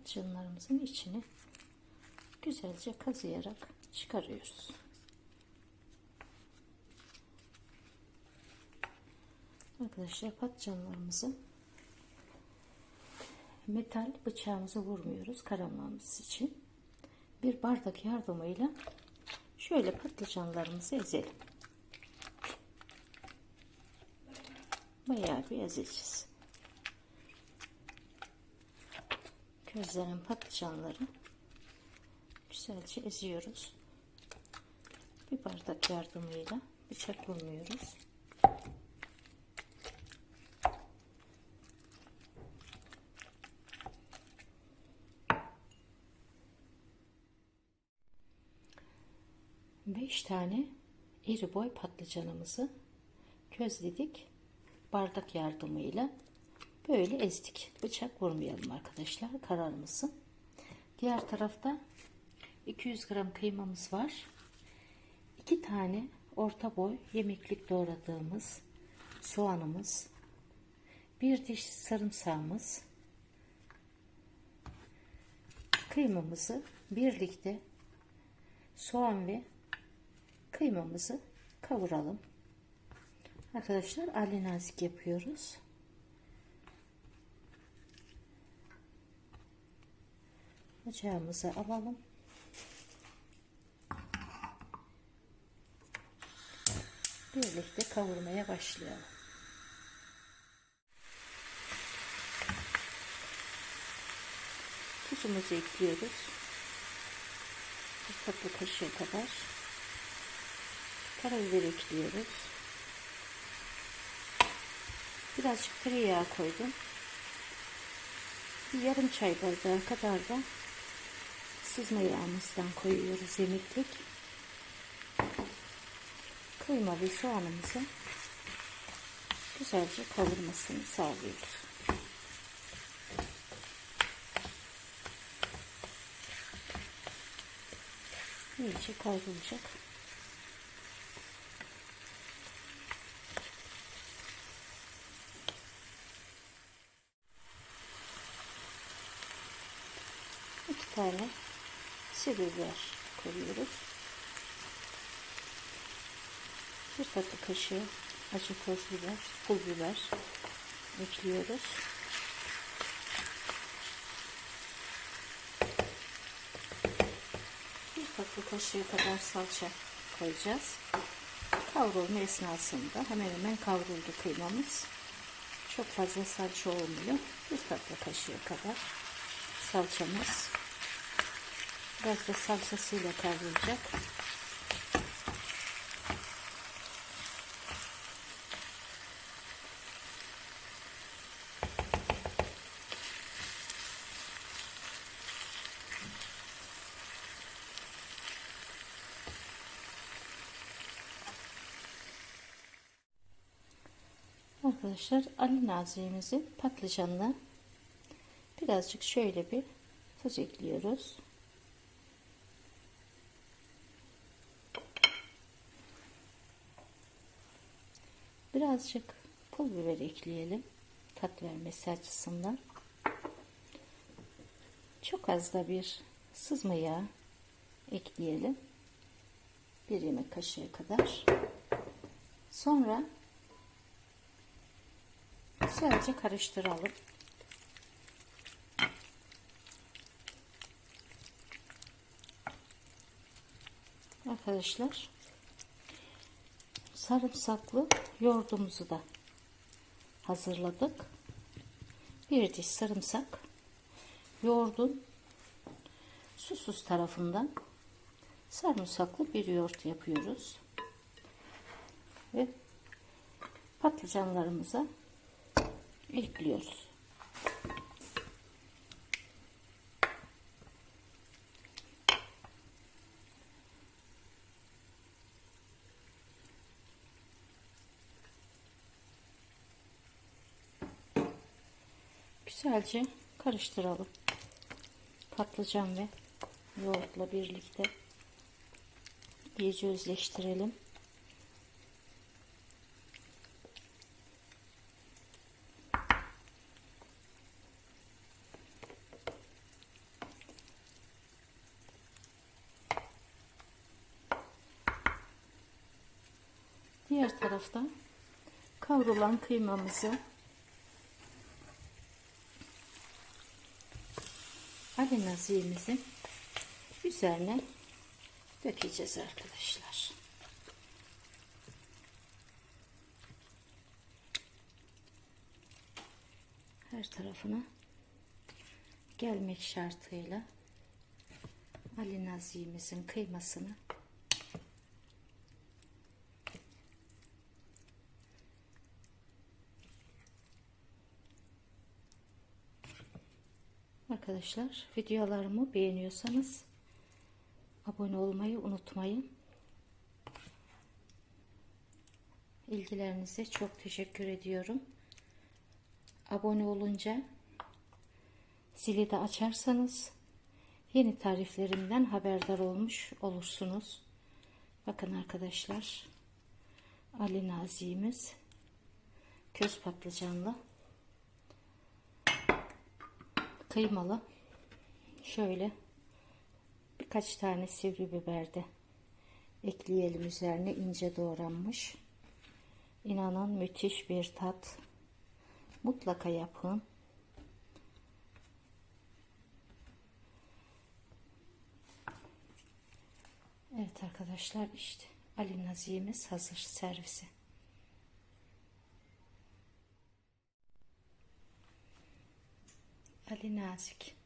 patlıcanlarımızın içini güzelce kazıyarak çıkarıyoruz. Arkadaşlar patlıcanlarımızı metal bıçağımızı vurmuyoruz karamamız için. Bir bardak yardımıyla şöyle patlıcanlarımızı ezelim. Bayağı bir ezeceğiz. Közlenen patlıcanları güzelce eziyoruz. Bir bardak yardımıyla bıçak vurmuyoruz. Beş tane iri boy patlıcanımızı közledik. Bardak yardımıyla böyle ezdik. Bıçak vurmayalım arkadaşlar kararmasın. Diğer tarafta 200 gram kıymamız var. 2 tane orta boy yemeklik doğradığımız soğanımız. Bir diş sarımsağımız. Kıymamızı birlikte soğan ve kıymamızı kavuralım. Arkadaşlar ali nazik yapıyoruz. Ocağımıza alalım. Birlikte kavurmaya başlayalım. Tuzumuzu ekliyoruz. Bir tatlı kaşığı kadar. Karabiber ekliyoruz. Birazcık tereyağı koydum. Bir yarım çay bardağı kadar da sızma yağımızdan koyuyoruz yemeklik. Kıyma ve soğanımızı güzelce kavurmasını sağlıyoruz. İyice kavrulacak. İki tane sivri biber koyuyoruz. Bir tatlı kaşığı acı toz biber, pul biber ekliyoruz. Bir tatlı kaşığı kadar salça koyacağız. Kavrulma esnasında hemen hemen kavruldu kıymamız. Çok fazla salça olmuyor. Bir tatlı kaşığı kadar salçamız. Biraz da salçasıyla kavrulacak. Arkadaşlar Ali Nazi'mizin patlıcanına birazcık şöyle bir tuz ekliyoruz. Birazcık pul biber ekleyelim. Tat vermesi açısından. Çok az da bir sızma yağı ekleyelim. Bir yemek kaşığı kadar. Sonra güzelce karıştıralım. Arkadaşlar sarımsaklı yoğurdumuzu da hazırladık. Bir diş sarımsak yoğurdun susuz tarafından sarımsaklı bir yoğurt yapıyoruz. Ve patlıcanlarımıza ekliyoruz. Güzelce karıştıralım. Patlıcan ve yoğurtla birlikte iyice özleştirelim. Diğer taraftan kavrulan kıymamızı Ali nazimizin üzerine dökeceğiz arkadaşlar. Her tarafına gelmek şartıyla Ali Nazimizin kıymasını Arkadaşlar videolarımı beğeniyorsanız abone olmayı unutmayın. İlgilerinize çok teşekkür ediyorum. Abone olunca zili de açarsanız yeni tariflerimden haberdar olmuş olursunuz. Bakın arkadaşlar Ali Nazi'miz köz patlıcanlı kıymalı. Şöyle birkaç tane sivri biber de ekleyelim üzerine ince doğranmış. İnanın müthiş bir tat. Mutlaka yapın. Evet arkadaşlar işte Ali Nazi'miz hazır servisi Ali Nazik